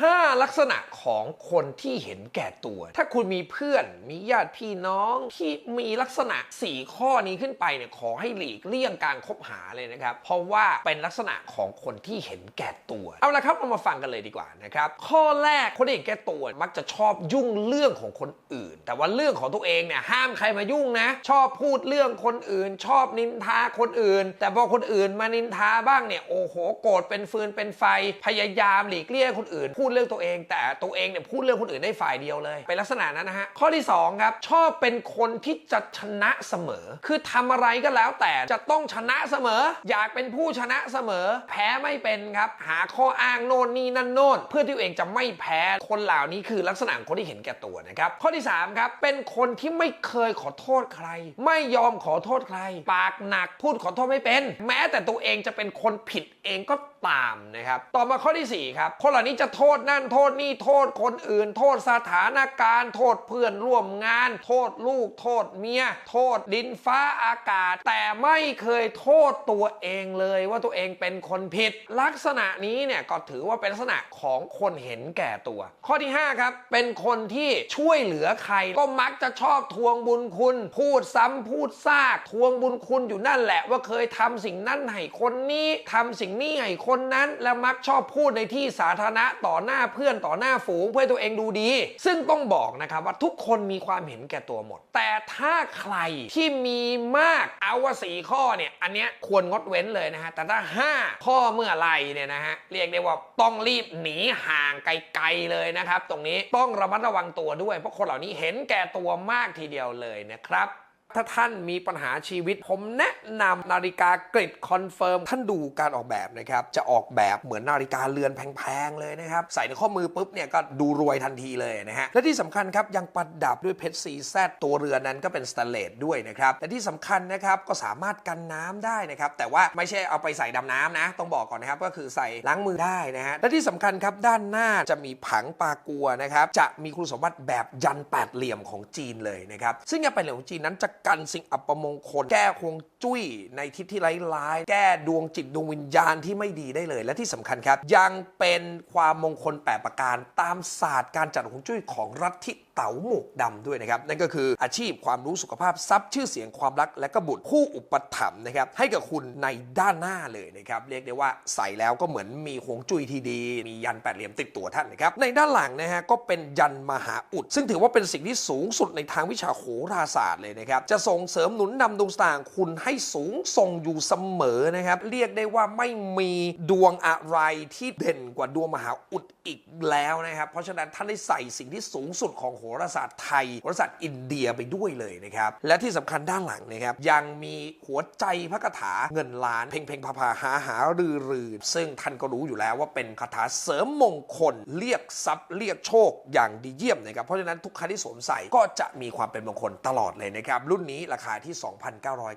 5 ลักษณะของคนที่เห็นแก่ตัว ถ้าคุณมีเพื่อนมีญาติพี่น้องที่มีลักษณะ 4 ข้อนี้ขึ้นไปเนี่ยขอให้หลีกเลี่ยงการคบหาเลยนะครับ เพราะว่าเป็นลักษณะของคนที่เห็นแก่ตัว เอาละครับเรามาฟังกันเลยดีกว่านะครับข้อแรกคนที่เห็นแก่ตัวมักจะชอบยุ่งเรื่องของคนอื่น แต่ว่าเรื่องของตัวเองเนี่ยห้ามใครมายุ่งนะ ชอบพูดเรื่องคนอื่น ชอบนินทาคนอื่น แต่พอคนอื่นมานินทาบ้างเนี่ยโอ้โหโกรธเป็นฟืนเป็นไฟพยายามหลีกเลี่ยงคนอื่นพูดเรื่องตัวเอง แต่ตัวเองเนี่ยพูดเรื่องคนอื่นได้ฝ่ายเดียวเลยเป็นลักษณะนั้นนะฮะข้อที่สองครับชอบเป็นคนที่จะชนะเสมอ คือทำอะไรก็แล้วแต่จะต้องชนะเสมอ อยากเป็นผู้ชนะเสมอ แพ้ไม่เป็นครับหาข้ออ้างโน่นนี่นั่นโน่นเพื่อที่ตัวเองจะไม่แพ้คนเหล่านี้คือลักษณะคนที่เห็นแก่ตัวนะครับข้อที่สามครับเป็นคนที่ไม่เคยขอโทษใคร ไม่ยอมขอโทษใคร ปากหนักพูดขอโทษไม่เป็น แม้แต่ตัวเองจะเป็นคนผิดเองก็ตามนะครับ ต่อมาข้อที่สี่ครับ คนเหล่านี้จะโทษนั่นโทษนี่โทษคนอื่น โทษสถานการณ์ โทษเพื่อนร่วมงาน โทษลูก โทษเมีย โทษดินฟ้าอากาศ แต่ไม่เคยโทษตัวเองเลยว่าตัวเองเป็นคนผิด ลักษณะนี้เนี่ยก็ถือว่าเป็นลักษณะของคนเห็นแก่ตัว ข้อที่ห้าครับ เป็นคนที่ช่วยเหลือใคร ก็มักจะชอบทวงบุญคุณ พูดซ้ำพูดซากทวงบุญคุณอยู่นั่นแหละว่าเคยทำสิ่งนั้นให้คนนี้ทำสิ่งนี้ให้คนนั้น และมักชอบพูดในที่สาธารณะต่อหหน้าเพื่อนต่อหน้าฝูงเพื่อตัวเองดูดี ซึ่งต้องบอกนะครับว่าทุกคนมีความเห็นแก่ตัวหมด แต่ถ้าใครที่มีมากเอาว่าสีข้อเนี่ยอันเนี้ยควรงดเว้นเลยนะฮะแต่ถ้า 5 ข้อเมื่อไรเนี่ยนะฮะเรียกได้ว่าต้องรีบหนีห่างไกลๆเลยนะครับ ตรงนี้ต้องระมัดระวังตัวด้วย เพราะคนเหล่านี้เห็นแก่ตัวมากทีเดียวเลยนะครับ ถ้าท่านมีปัญหาชีวิต ผมแนะนำนาฬิกากริดคอนเฟิร์มท่านดูการออกแบบนะครับ จะออกแบบเหมือนนาฬิกาเรือนแพงๆเลยนะครับ ใส่ในข้อมือปุ๊บเนี่ยก็ดูรวยทันทีเลยนะฮะ และที่สำคัญครับ ยังประดับด้วยเพชรซีแซตัวเรือนนั้นก็เป็นสแตนเลสด้วยนะครับ และที่สำคัญนะครับก็สามารถกันน้ำได้นะครับ แต่ว่าไม่ใช่เอาไปใส่ดำน้ำนะ ต้องบอกก่อนนะครับก็คือใส่ล้างมือได้นะฮะและที่สำคัญครับด้านหน้าจะมีผังปากัวนะครับจะมีคุณสมบัติแบบยันแปดเหลี่ยมของจีนเลยนะครับซึ่งยันแปดเหลี่ยมของจีนนั้นจะกันสิ่งอัปมงคล แก้ฮวงจุ้ยในทิศที่ร้ายๆ แก้ดวงจิตดวงวิญญาณที่ไม่ดีได้เลย และที่สำคัญครับ ยังเป็นความมงคลแปดประการตามศาสตร์การจัดฮวงจุ้ยของรัฐทิเต๋าหมวกดำด้วยนะครับ นั่นก็คืออาชีพความรู้สุขภาพทรัพย์ชื่อเสียงความรักและก็บุตรผู้อุปถัมภ์นะครับให้กับคุณในด้านหน้าเลยนะครับ เรียกได้ว่าใส่แล้วก็เหมือนมีฮวงจุ้ยที่ดี มียันแปดเหลี่ยมติดตัวท่านนะครับ ในด้านหลังนะฮะก็เป็นยันมหาอุด ซึ่งถือว่าเป็นสิ่งที่สูงสุดในทางวิชาโหราศาสตร์เลยนะครับจะส่งเสริมหนุนนำดวงสตางคุณให้สูงส่งอยู่เสมอนะครับ เรียกได้ว่าไม่มีดวงอะไรที่เด่นกว่าดวงมหาอุดอีกแล้วนะครับ เพราะฉะนั้นท่านได้ใส่สิ่งที่สูงสุดของโหราศาสตร์ไทยโหราศาสตร์อินเดียไปด้วยเลยนะครับ และที่สำคัญด้านหลังนะครับ ยังมีหัวใจพระคาถาเงินล้านเพ่งเพ่งพาพาหาหารือรือซึ่งท่านก็รู้อยู่แล้วว่าเป็นคาถาเสริมมงคล เรียกทรัพย์เรียกโชคอย่างดีเยี่ยมนะครับเพราะฉะนั้นทุกครั้งที่สวมใส่ก็จะมีความเป็นมงคลตลอดเลยนะครับรุ่นนี้ราคาที่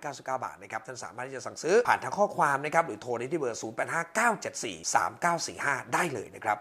2,999 บาทนะครับท่านสามารถที่จะสั่งซื้อผ่านทางข้อความนะครับหรือโทรได้ที่เบอร์ 0859743945 ได้เลยนะครับ